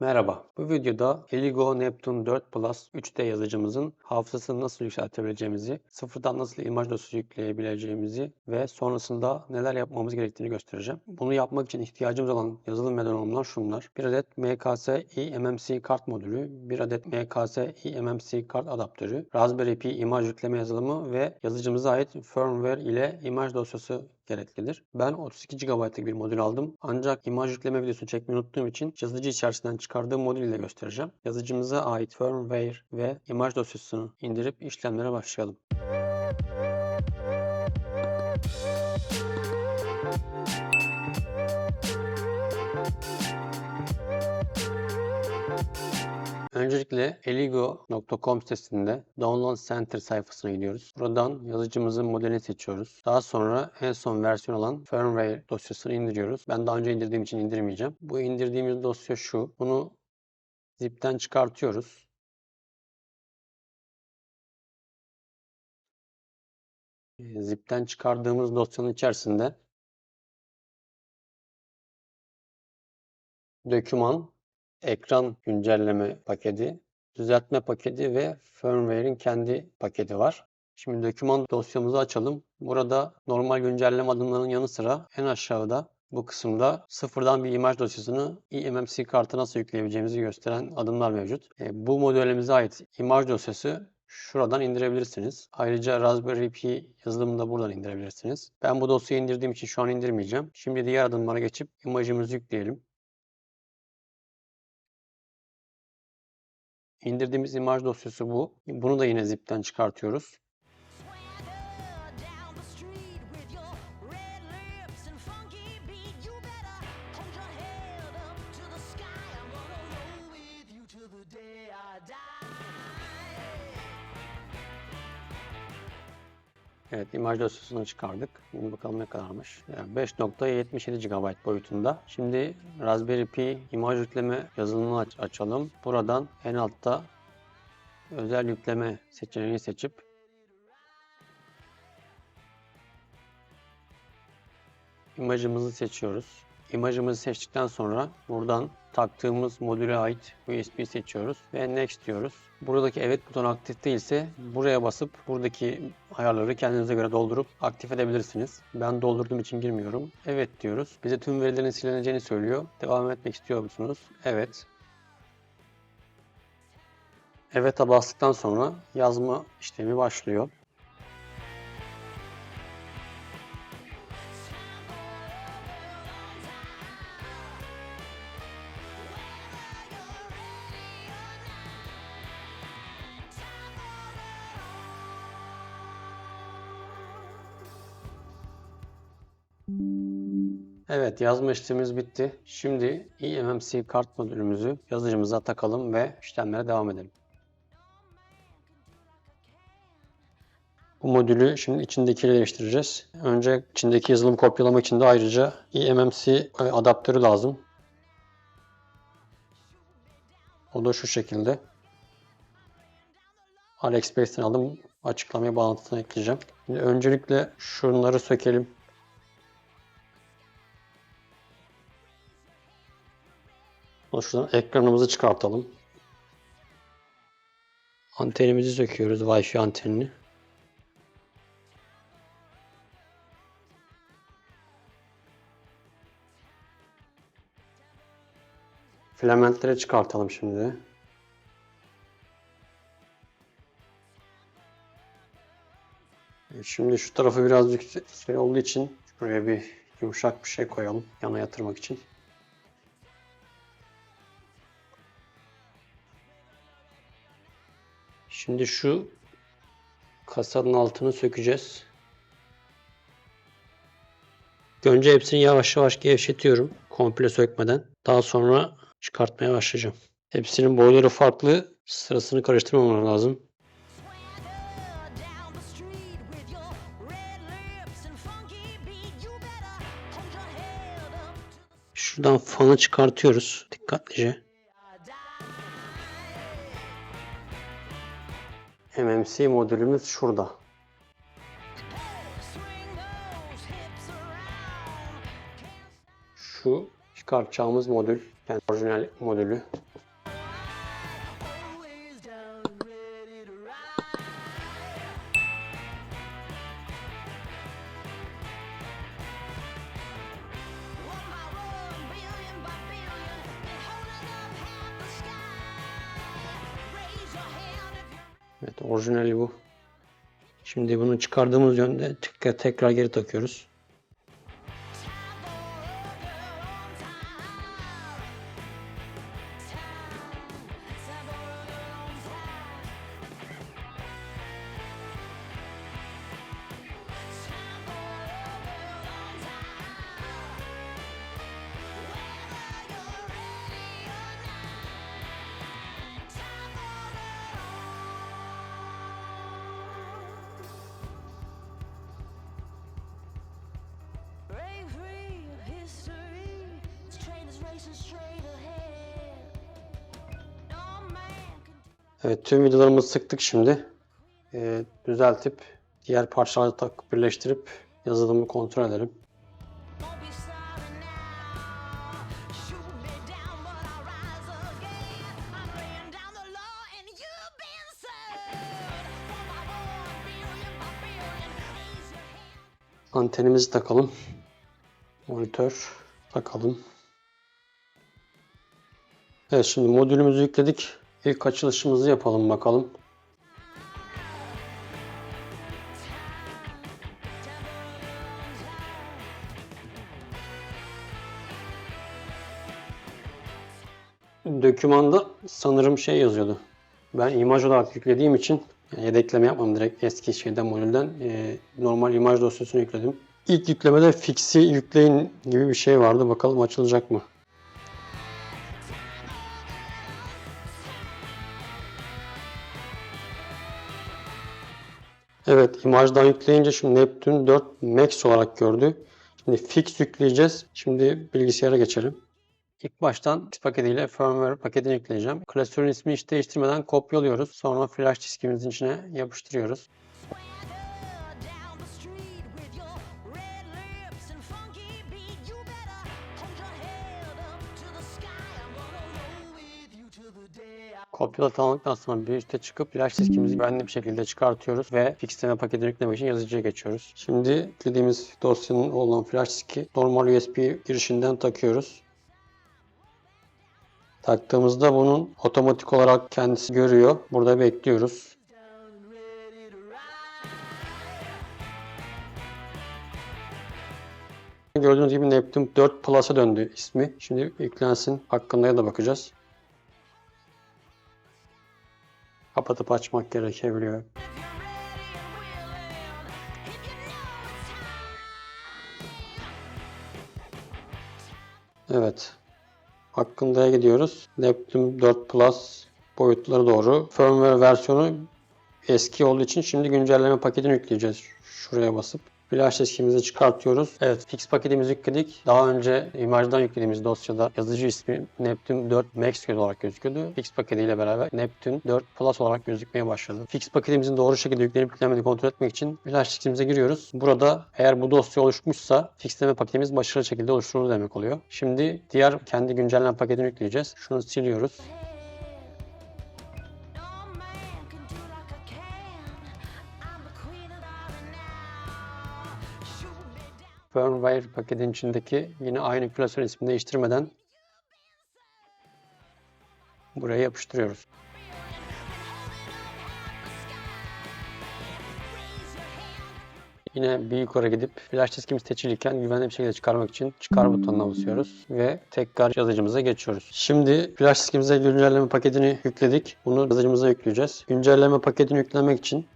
Merhaba, bu videoda Eligo Neptune 4 Plus 3D yazıcımızın hafızasını nasıl yükseltebileceğimizi, sıfırdan nasıl imaj dosyası yükleyebileceğimizi ve sonrasında neler yapmamız gerektiğini göstereceğim. Bunu yapmak için ihtiyacımız olan yazılım ve donanımlar şunlar. Bir adet MKS eMMC kart modülü, bir adet MKS eMMC kart adaptörü, Raspberry Pi imaj yükleme yazılımı ve yazıcımıza ait firmware ile imaj dosyası gereklidir. Ben 32 GB'lık bir modül aldım. Ancak imaj yükleme videosunu çekmeyi unuttuğum için yazıcı içerisinden çıkardığım modül ile göstereceğim. Yazıcımıza ait firmware ve imaj dosyasını indirip işlemlere başlayalım. Öncelikle eligo.com sitesinde Download Center sayfasına gidiyoruz. Buradan yazıcımızın modelini seçiyoruz. Daha sonra en son versiyon olan firmware dosyasını indiriyoruz. Ben daha önce indirdiğim için indirmeyeceğim. Bu indirdiğimiz dosya şu. Bunu zipten çıkartıyoruz. Zipten çıkardığımız dosyanın içerisinde doküman, ekran güncelleme paketi, düzeltme paketi ve firmware'in kendi paketi var. Şimdi doküman dosyamızı açalım. Burada normal güncelleme adımlarının yanı sıra en aşağıda bu kısımda sıfırdan bir imaj dosyasını eMMC kartı nasıl yükleyebileceğimizi gösteren adımlar mevcut. E, bu modelimize ait imaj dosyası şuradan indirebilirsiniz. Ayrıca Raspberry Pi yazılımını da buradan indirebilirsiniz. Ben bu dosyayı indirdiğim için şu an indirmeyeceğim. Şimdi diğer adımlara geçip imajımızı yükleyelim. İndirdiğimiz imaj dosyası bu. Bunu da yine zipten çıkartıyoruz. Evet imaj dosyasını çıkardık. Şimdi bakalım ne kadarmış. Yani 5.77 GB boyutunda. Şimdi Raspberry Pi imaj yükleme yazılımını aç- açalım. Buradan en altta özel yükleme seçeneğini seçip imajımızı seçiyoruz. İmajımızı seçtikten sonra buradan taktığımız modüle ait USB seçiyoruz ve Next diyoruz. Buradaki evet butonu aktif değilse buraya basıp buradaki ayarları kendinize göre doldurup aktif edebilirsiniz. Ben doldurduğum için girmiyorum. Evet diyoruz. Bize tüm verilerin silineceğini söylüyor. Devam etmek istiyor musunuz? Evet. Evet'e bastıktan sonra yazma işlemi başlıyor. Evet yazma işlemimiz bitti. Şimdi eMMC kart modülümüzü yazıcımıza takalım ve işlemlere devam edelim. Bu modülü şimdi içindekiyle değiştireceğiz. Önce içindeki yazılım kopyalamak için de ayrıca eMMC adaptörü lazım. O da şu şekilde. AliExpress'ten aldım. Açıklamaya bağlantısını ekleyeceğim. Şimdi öncelikle şunları sökelim. Şuradan ekranımızı çıkartalım. Antenimizi söküyoruz. Wi-Fi antenini. Filamentleri çıkartalım şimdi. Şimdi şu tarafı birazcık şey olduğu için şuraya bir yumuşak bir şey koyalım yana yatırmak için. Şimdi şu kasanın altını sökeceğiz. Önce hepsini yavaş yavaş gevşetiyorum. Komple sökmeden. Daha sonra çıkartmaya başlayacağım. Hepsinin boyları farklı. Sırasını karıştırmamam lazım. Swagger down the street MMC modülümüz şurada. Şu çıkartacağımız modül, yani orijinal modülü orijinali bu. Şimdi bunu çıkardığımız yönde tekrar, tekrar geri takıyoruz. Evet tüm vidalarımızı sıktık şimdi. Ee, düzeltip diğer parçaları takıp birleştirip yazılımı kontrol edelim. Antenimizi takalım. Monitör takalım. Evet şimdi modülümüzü yükledik. İlk açılışımızı yapalım bakalım. Dokümanda sanırım şey yazıyordu. Ben imaj olarak yüklediğim için yani yedekleme yapmam direkt eski şeyden modülden e, normal imaj dosyasını yükledim. İlk yüklemede fix'i yükleyin gibi bir şey vardı. Bakalım açılacak mı? Evet, imajdan yükleyince şimdi Neptune 4 Max olarak gördü. Şimdi fix yükleyeceğiz. Şimdi bilgisayara geçelim. İlk baştan Fix paketiyle firmware paketini yükleyeceğim. Klasörün ismini hiç değiştirmeden kopyalıyoruz. Sonra flash diskimizin içine yapıştırıyoruz. Kopyala tamamladıktan sonra bir üste çıkıp flash diskimizi güvenli bir şekilde çıkartıyoruz ve fixleme paketini yüklemek için yazıcıya geçiyoruz. Şimdi yüklediğimiz dosyanın olan flash diski normal USB girişinden takıyoruz. Taktığımızda bunun otomatik olarak kendisi görüyor. Burada bekliyoruz. Gördüğünüz gibi Neptune 4 Plus'a döndü ismi. Şimdi yüklensin. Hakkında da bakacağız. Kapatıp açmak gerekebiliyor. Evet. Hakkında'ya gidiyoruz. Neptune 4 Plus boyutları doğru. Firmware versiyonu eski olduğu için şimdi güncelleme paketini yükleyeceğiz. Şuraya basıp. Flash diskimizi çıkartıyoruz. Evet, fix paketimizi yükledik. Daha önce imajdan yüklediğimiz dosyada yazıcı ismi Neptune 4 Max olarak gözüküyordu. Fix paketiyle beraber Neptune 4 Plus olarak gözükmeye başladı. Fix paketimizin doğru şekilde yüklenip yüklenmediğini kontrol etmek için flash diskimize giriyoruz. Burada eğer bu dosya oluşmuşsa fixleme paketimiz başarılı şekilde oluşturuldu demek oluyor. Şimdi diğer kendi güncelleme paketini yükleyeceğiz. Şunu siliyoruz. Firmware paketin içindeki yine aynı klasör ismini değiştirmeden buraya yapıştırıyoruz. Yine bir yukarı gidip flash diskimiz seçiliyken güvenli bir şekilde çıkarmak için çıkar butonuna basıyoruz ve tekrar yazıcımıza geçiyoruz. Şimdi flash diskimize güncelleme paketini yükledik. Bunu yazıcımıza yükleyeceğiz. Güncelleme paketini yüklemek için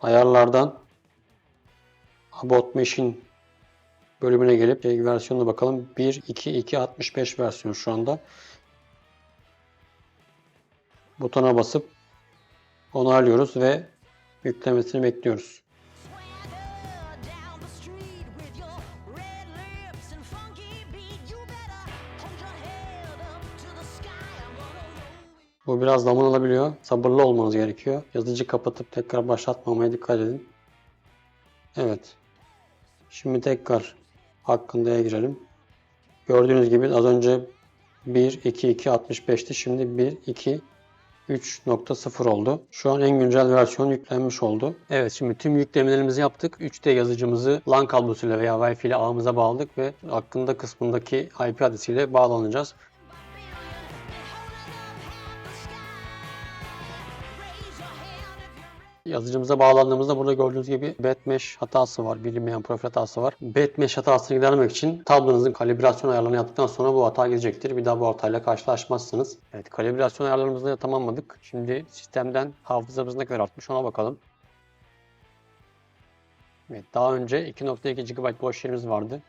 ayarlardan About Machine bölümüne gelip şey, versiyonuna bakalım. 1.2.2.65 versiyon şu anda. Butona basıp onaylıyoruz ve yüklemesini bekliyoruz. Bu biraz zaman alabiliyor. Sabırlı olmanız gerekiyor. Yazıcı kapatıp tekrar başlatmamaya dikkat edin. Evet. Şimdi tekrar hakkında'ya girelim. Gördüğünüz gibi az önce 1.2.2.65'ti. Şimdi 1.2 3.0 oldu. Şu an en güncel versiyon yüklenmiş oldu. Evet şimdi tüm yüklemelerimizi yaptık. 3D yazıcımızı LAN kablosuyla veya Wi-Fi ile ağımıza bağladık ve hakkında kısmındaki IP adresiyle bağlanacağız. Yazıcımıza bağlandığımızda burada gördüğünüz gibi Batmesh hatası var. Bilinmeyen profil hatası var. Batmesh hatasını gidermek için tablonuzun kalibrasyon ayarlarını yaptıktan sonra bu hata gidecektir. Bir daha bu hatayla karşılaşmazsınız. Evet kalibrasyon ayarlarımızı da tamamladık. Şimdi sistemden hafızamız ne kadar artmış ona bakalım. Evet, daha önce 2.2 GB boş yerimiz vardı.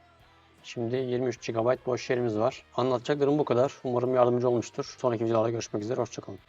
Şimdi 23 GB boş yerimiz var. Anlatacaklarım bu kadar. Umarım yardımcı olmuştur. Sonraki videolarda görüşmek üzere. Hoşçakalın.